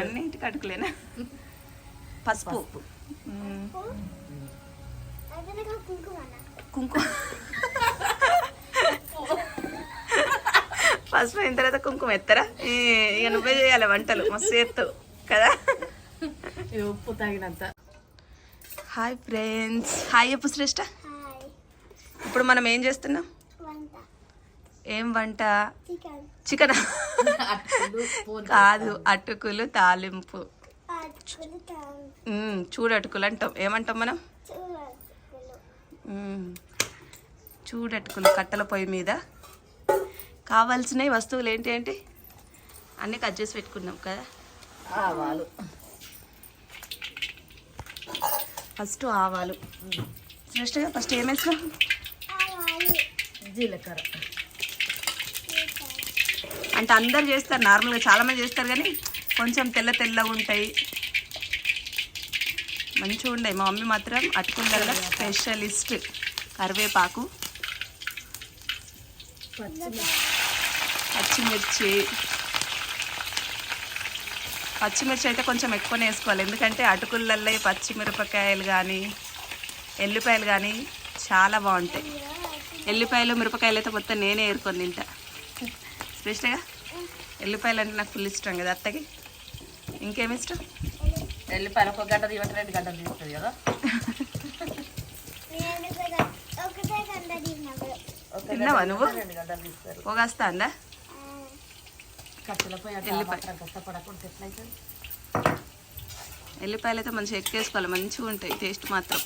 అన్నింటికి అటుకులేనా పసుపు. కుంకుమ. పసుపు అయిన తర్వాత కుంకుమ ఎత్తరా? ఇక నువ్వే చేయాలి వంటలు మస్తు చేస్తావు కదా? ఇది ఉప్పు తగినంత. Hi friends. హాయ్ చెప్పు శ్రేష్ట. ఇప్పుడు మనం ఏం చేస్తున్నాం? ఏం వంట? చికెన్. కాదు అటుకులు తాలింపు. చూడటుకులు అంటాం. ఏమంటాం మనం. చూడటుకులు కట్టెల పొయ్యి మీద. కావాల్సిన వస్తువులు ఏంటి ఏంటి? అన్నీ కట్ చేసి పెట్టుకున్నాం కదా. ఆవాలు. ఫస్ట్ ఆవాలు. శ్రేష్ఠగా ఫస్ట్ ఏం వేసినాం జీలకర్ర. అంటే అందరు చేస్తారు నార్మల్గా చాలామంది చేస్తారు కానీ కొంచెం తెల్ల తెల్లగా ఉంటాయి. మంచిగా ఉన్నాయి మా మమ్మీ మాత్రం అటుకుండల స్పెషలిస్ట్ కరివేపాకు పచ్చిమిర్చి. పచ్చిమిర్చి అయితే కొంచెం ఎక్కువనే వేసుకోవాలి. ఎందుకంటే అటుకులల్లో పచ్చిమిరపకాయలు కానీ ఎల్లిపాయలు కానీ చాలా బాగుంటాయి. ఎల్లిపాయలు మిరపకాయలు అయితే మొత్తం నేనే ఏరుకొని తింటా. స్పెషల్గా ఎల్లిపాయలు అంటే నాకు ఫుల్ ఇష్టం కదా అత్తకి? ఇంకేమి ఇష్టం? ఎల్లిపాయలు ఒక గడ్డ తీయమంటే రెండు గడ్డలు తీస్తుంది కదా? తిన్నావా నువ్వు? పోగేస్తా అందా ఎల్లిపాయలు అయితే మంచిగా ఎక్కేసుకోవాలి మంచిగా ఉంటాయి టేస్ట్ మాత్రం.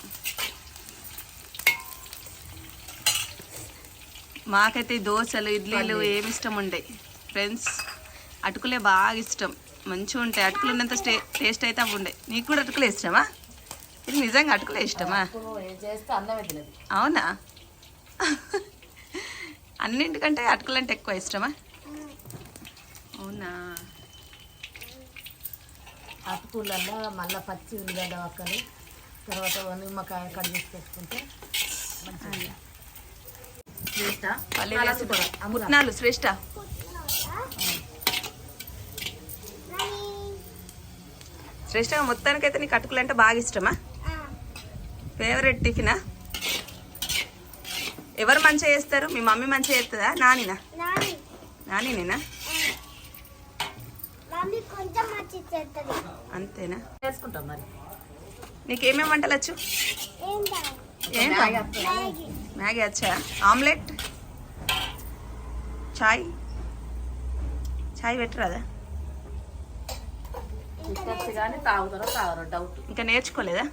మాకైతే దోశలు ఇడ్లీలు ఏమి ఇష్టం ఉండయి ఫ్రెండ్స్ అటుకులే బాగా ఇష్టం. మంచిగా ఉంటాయి అటుకులు ఉన్నంత స్టే టేస్ట్ అయితే అవి ఉండే. నీకు కూడా అటుకులే ఇష్టమా? ఇది నిజంగా అటుకులే ఇష్టమా? అవునా? అన్నింటికంటే అటుకులు అంటే ఎక్కువ ఇష్టమా? అవునా? అటుకులల్లో మళ్ళీ పచ్చి ఉల్లిగడ్డ ఒక్కలు తర్వాత నిమ్మకాయ కట్ చేసి పెట్టుకుంటే మంచిగా అమ్మురా పుట్నాలు శ్రేష్ట. శ్రేష్ట మొత్తానికైతే నీకు అటుకులు అంటే బాగా ఇష్టమా? ఫేవరెట్ టిఫినా ఎవరు మంచిగా చేస్తారు? మీ మమ్మీ మంచిగా చేస్తుందా? నానినా? నానినేనా? కొంచెం మంచి చేస్తుంది. అంతేనా? చేసుకుంటాం మరి. నీకేమేమి వంటలు వచ్చు? ఏంటా ఏం మ్యాగీ వచ్చా ఆమ్లెట్ చాయ్ చాయ్ పెట్టరాదా పెట్టచ్చు కానీ తాగుతారో తాగరో డౌట్ ఇంకా నేర్చుకోలేదా?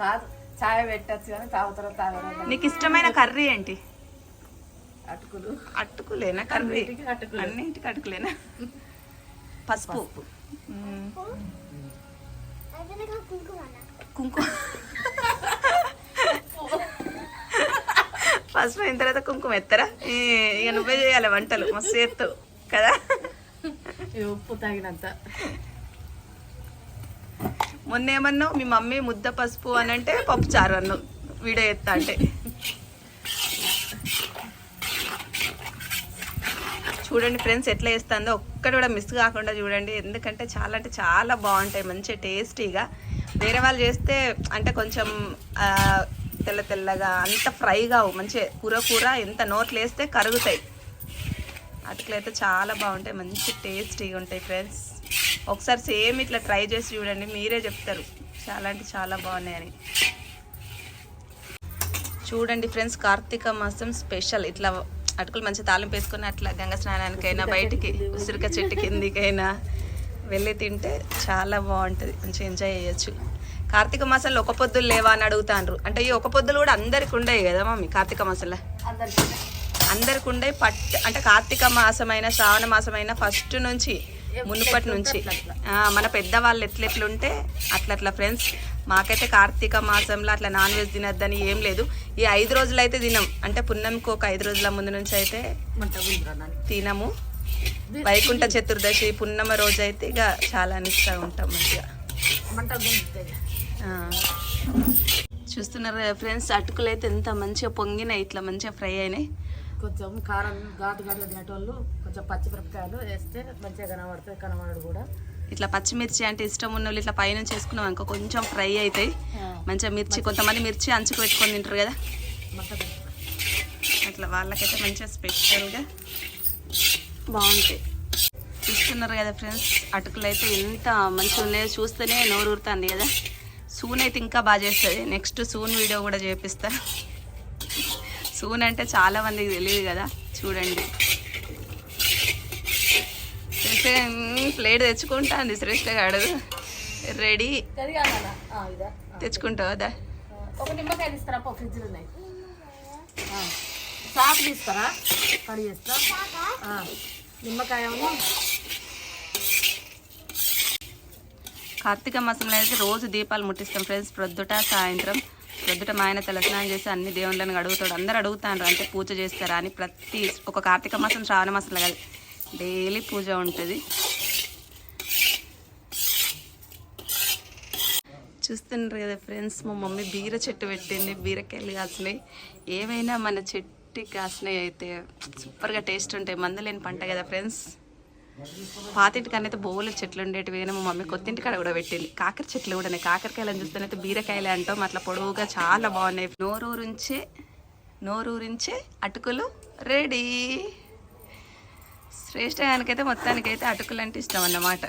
కాదు చాయ్ పెట్టచ్చు కానీ తాగుతారో తాగరో. నీకు ఇష్టమైన కర్రీ ఏంటి? అటుకులు. అట్టుకులేనా కర్రీ? అన్నిటికీ అటుకులే. అన్నింటికి అటుకులేనా? పసుపు. కుంకుమ కుంకుమ. పసుపు అయిన తర్వాత కుంకుమ ఎత్తరా? ఇక నువ్వే చేయాలి వంటలు మస్తు చేస్తావు కదా? ఉప్పు తగినంత. మొన్న ఏమన్నావు? మీ మమ్మీ ముద్ద పసుపు అని అంటే పప్పు చారు అన్నావు వీడియో ఎత్తా అంటే. చూడండి ఫ్రెండ్స్ ఎట్లా వేస్తుందో ఒక్కటి కూడా మిస్ కాకుండా చూడండి. ఎందుకంటే చాలా అంటే చాలా బాగుంటాయి మంచి టేస్టీగా. వేరే వాళ్ళు చేస్తే అంటే కొంచెం తెల్ల తెల్లగా అంత ఫ్రై కావు మంచి కూర కూర ఎంత నోట్లు వేస్తే కరుగుతాయి. అటుకులైతే చాలా బాగుంటాయి. మంచి టేస్టీగా ఉంటాయి ఫ్రెండ్స్. ఒకసారి సేమ్ ఇట్లా ట్రై చేసి చూడండి. మీరే చెప్తారు. చాలా అంటే చాలా బాగున్నాయని. చూడండి ఫ్రెండ్స్ కార్తీక మాసం స్పెషల్. ఇట్లా అటుకులు మంచి తాలింపు వేసుకొని అట్లా గంగ స్నానానికైనా బయటికి ఉసిరిక చెట్టు కిందికైనా వెళ్ళి తింటే చాలా బాగుంటుంది. మంచిగా ఎంజాయ్ చేయొచ్చు. కార్తీక మాసంలో ఒక పొద్దులు లేవా అని అడుగుతాండ్రు. అంటే ఈ ఒక పొద్దులు కూడా అందరికి ఉండవు కదా మమ్మీ కార్తీక మాసంలో? అందరికి ఉండే పట్ అంటే కార్తీక మాసమైన శ్రావణ మాసమైన ఫస్ట్ నుంచి మునుపటి నుంచి. మన పెద్దవాళ్ళు ఎట్లెట్లుంటే అట్లా అట్లా ఫ్రెండ్స్. మాకైతే కార్తీక మాసంలో అట్లా నాన్ వెజ్ తినద్దని ఏం లేదు. ఈ ఐదు రోజులు అయితే తినం. అంటే పున్నమికి ఒక ఐదు రోజుల ముందు నుంచి అయితే తినము. వైకుంఠ చతుర్దశి పున్నమ రోజు అయితే ఇక చాలా నిష్టగా ఉంటాం మంచిగా. చూస్తున్నారు కదా ఫ్రెండ్స్ అటుకులు అయితే ఎంత మంచిగా పొంగినాయి ఇట్లా మంచిగా ఫ్రై అయినాయి. కొంచెం కారం ఘాటు ఘాటుగా తినేటోళ్ళు కొంచెం పచ్చిమిరపకాయలు వేస్తే మంచిగా కనబడుతుంది కనబడడు కూడా. ఇట్లా పచ్చిమిర్చి అంటే ఇష్టం ఉన్న వాళ్ళు ఇట్లా పైన చేసుకున్నాం అనుకో కొంచెం ఫ్రై అవుతాయి మంచిగా మిర్చి కొంతమంది మిర్చి అంచుకు పెట్టుకొని తింటారు కదా. అట్లా వాళ్ళకైతే మంచిగా స్పెషల్గా బాగుంటాయి. చూస్తున్నారు కదా ఫ్రెండ్స్ అటుకులు అయితే ఎంత మంచిగా ఉన్నాయో చూస్తేనే నోరు ఊరుతుంది కదా. సూన్ అయితే ఇంకా బాగా చేస్తుంది. నెక్స్ట్ సూన్ వీడియో కూడా చేపిస్తా. సూన్ అంటే చాలా మందికి తెలియదు కదా. చూడండి. ప్లేట్ తెచ్చుకుంటాంది. శ్రేష్ట గాడు. రెడీ. తెచ్చుకుంటావా? దా. ఒక నిమ్మకాయ ఫ్రిడ్జ్లో ఉన్నాయి. సాకు కడి చేస్తా. ఆ. నిమ్మకాయ ఏమో కార్తీక మాసంలో అయితే రోజు దీపాలు ముట్టిస్తాం ఫ్రెండ్స్. ప్రొద్దుట సాయంత్రం ప్రొద్దుట మా ఆయన తలస్నానం చేసి అన్ని దేవుళ్ళని అడుగుతాడు. అందరు అడుగుతారు అంటే పూజ చేస్తారా అని ప్రతి ఒక కార్తీక మాసం శ్రావణ మాసంలో కాదు డైలీ పూజ ఉంటుంది. చూస్తున్నారు కదా ఫ్రెండ్స్ మా మమ్మీ బీర చెట్టు పెట్టింది బీరకాయలు కాసినాయి. ఏమైనా మన చెట్టుకి కాసినాయి అయితే సూపర్గా టేస్ట్ ఉంటాయి. మందులేని పంట కదా ఫ్రెండ్స్. పాతింటి కన్నా అయితే బోవుల చెట్లు ఉండేటివి. మా మమ్మీ కొత్తింటి కాడ కూడా పెట్టింది. కాకర చెట్లు కూడా ఉన్నాయి. కాకరకాయలను చూస్తేనైతే బీరకాయలు అంటాం. అట్లా పొడవుగా చాలా బాగున్నాయి. నోరూరించే నోరూరించే అటుకులు రెడీ. శ్రేష్ఠగానికైతే మొత్తానికైతే అటుకులు అంటే ఇష్టం అన్నమాట.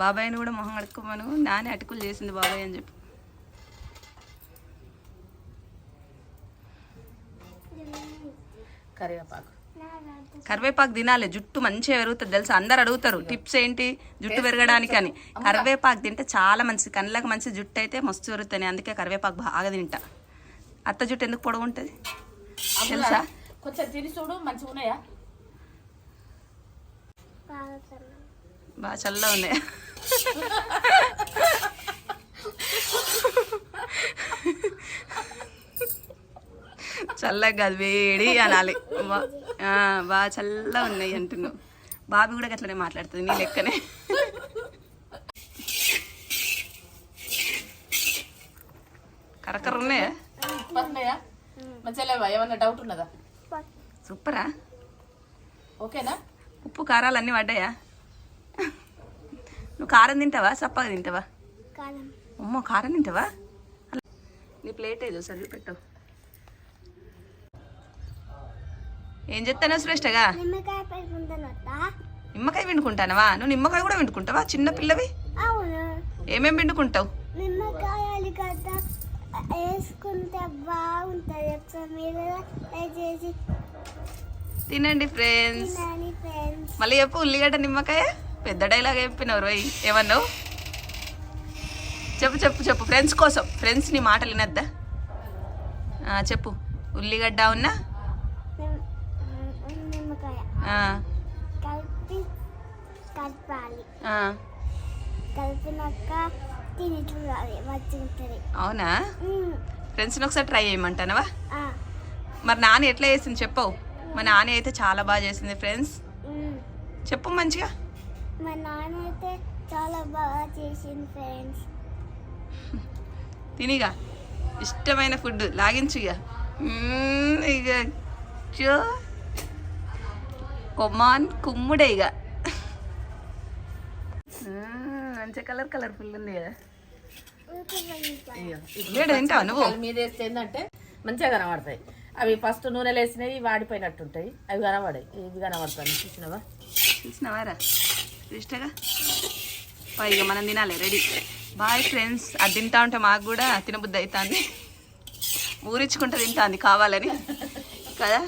బాబాయ్ని కూడా మొహం కడుక్కోమను. నానే అటుకులు చేసింది బాబాయ్ అని చెప్పి. కరివేపాకు. కరివేపాకు తినాలి. జుట్టు మంచిగా పెరుగుతుంది తెలుసా? అందరు అడుగుతారు టిప్స్ ఏంటి జుట్టు పెరగడానికి అని? కరివేపాకు తింటే చాలా మంచిది. కళ్ళకి మంచి జుట్టు అయితే మస్తు పెరుగుతుంది అందుకే కరివేపాకు బాగా తింటా. అత్త జుట్టు ఎందుకు పొడవు ఉంటుంది? తెలుసా? కొంచెం తిని చూడు మంచిగా ఉన్నాయా? బాగా చల్లగా. బాగా చల్లగా ఉన్నాయి చల్లగా కాదు వేడి అనాలి. బాగా చల్లగా ఉన్నాయి అంటున్నావు. బాబీ కూడా అట్లనే మాట్లాడుతుంది నీ లెక్కనే. కరకర ఉన్నాయా? మంచిగా ఏమన్నా డౌట్ ఉన్నదా? సూపరా? ఓకేనా? ఉప్పు కారాలు అన్నీ పడ్డాయా? నువ్వు కారం తింటావా? సప్పగా తింటావా? అమ్మో కారం తింటావా? నీ ప్లేట్ ఏదో సర్ది పెట్టు. ఏం చెప్తానో శ్రేష్టగా? నిమ్మకాయ పిండుకుంటానవా? నువ్వు నిమ్మకాయ కూడా పిండుకుంటావా? చిన్న పిల్లవి? అవును. ఏమేం పిండుకుంటావు? నిమ్మకాయలు కదా వేసుకుంటే బాగుంటుంది. ఒకసారి మీరు ట్రై చేసి తినండి ఫ్రెండ్స్. మళ్ళీ చెప్పు ఉల్లిగడ్డ నిమ్మకాయ? పెద్ద డైలాగ్ చెప్పినవు రోయ్ ఏమన్నావు? చెప్పు చెప్పు చెప్పు. ఫ్రెండ్స్ కోసం ఫ్రెండ్స్ నీ మాటలు వినద్దా? చెప్పు. ఉల్లిగడ్డ ఉన్నా కలిపి కలపాలి. కలిపినాక తిని చూడాలి మంచిగా ఉంటుంది అవునా. ఫ్రెండ్స్ని ఒకసారి ట్రై చేయమంటానవా? మరి నాని ఎట్లా చేసింది చెప్పవు మా నాని అయితే చాలా బాగా చేసింది ఫ్రెండ్స్. చెప్పు మంచిగా. మా నాన్న అయితే చాలా బాగా చేసింది ఫ్రెండ్స్. తినిగా. ఇష్టమైన ఫుడ్. లాగించు ఇక ఇక చో కొమ్మాన్ కుమ్ముడే ఇక మంచి కలర్ కలర్ఫుల్ ఉంది కదా. ఇయ్యో. ఇది లేడు తింటావా నువ్వు? దాని మీద వేస్తే ఏంటంటే మంచిగా కనబడతాయి. అవి ఫస్ట్ నూనెలు వేసినవి వాడిపోయినట్టుంటాయి. అవి కనబడాయి ఇవి కనబడతాయి? చూసినావా? చూసినవారా ఇష్టగా ఇక మనం తినాలి. రెడీ బాయ్ ఫ్రెండ్స్ అది తింటా ఉంటే మాకు కూడా తినబుద్ధి అవుతుంది. ఊరించుకుంటే తింటాంది కావాలని. కదా?